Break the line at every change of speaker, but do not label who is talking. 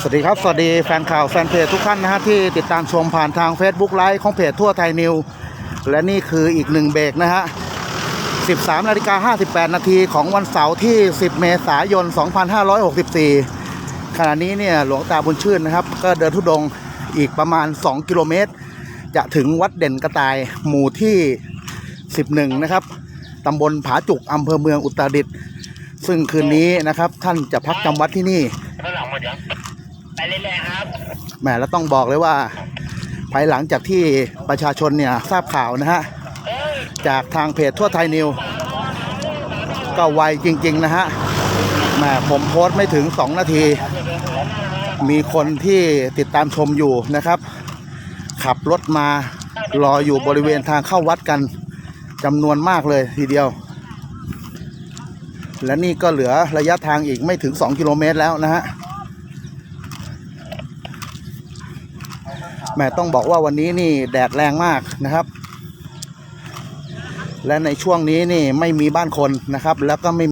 สวัสดีครับ สวัสดีแฟนข่าวแฟนเพจทุกท่านนะฮะที่ติดตามชมผ่านทาง Facebook ไลฟ์ของเพจทั่วไทยนิว และนี่คืออีกหนึ่งเบรกนะฮะ 13นาฬิกา58 นาทีของวันเสาร์ที่ 10 เมษายน 2564 ขณะนี้เนี่ยหลวงตาบุญชื่นนะครับ ก็เดินทุดงอีกประมาณ 2 กิโลเมตร จะถึงวัดเด่นกระต่ายหมู่ที่ 11 นะครับตำบลผาจุกอำเภอเมืองอุตรดิตถ์ซึ่งคืนนี้นะครับท่านจะพักจำวัดที่นี่
ข้างหมดยังไปเรื่อยๆครับ
แหมแล้วต้องบอกเลยว่า ภายหลังจากที่ประชาชนเนี่ยทราบข่าวนะฮะ จากทางเพจทั่วไทยนิว ก็ไวจริง ๆ นะฮะแหมผมโพสต์ไม่ถึง 2 นาที มีคนที่ติดตามชมอยู่นะครับ ขับรถมารออยู่บริเวณทางเข้าวัดกันจำนวนมากเลยทีเดียว และนี่ก็เหลือระยะทางอีกไม่ถึง 2 กิโลเมตรแล้วนะฮะ แม่ต้องบอกว่าวันนี้นี่แดดแรงมากนะครับ และในช่วงนี้นี่ไม่มีบ้านคนนะครับ แล้วก็ไม่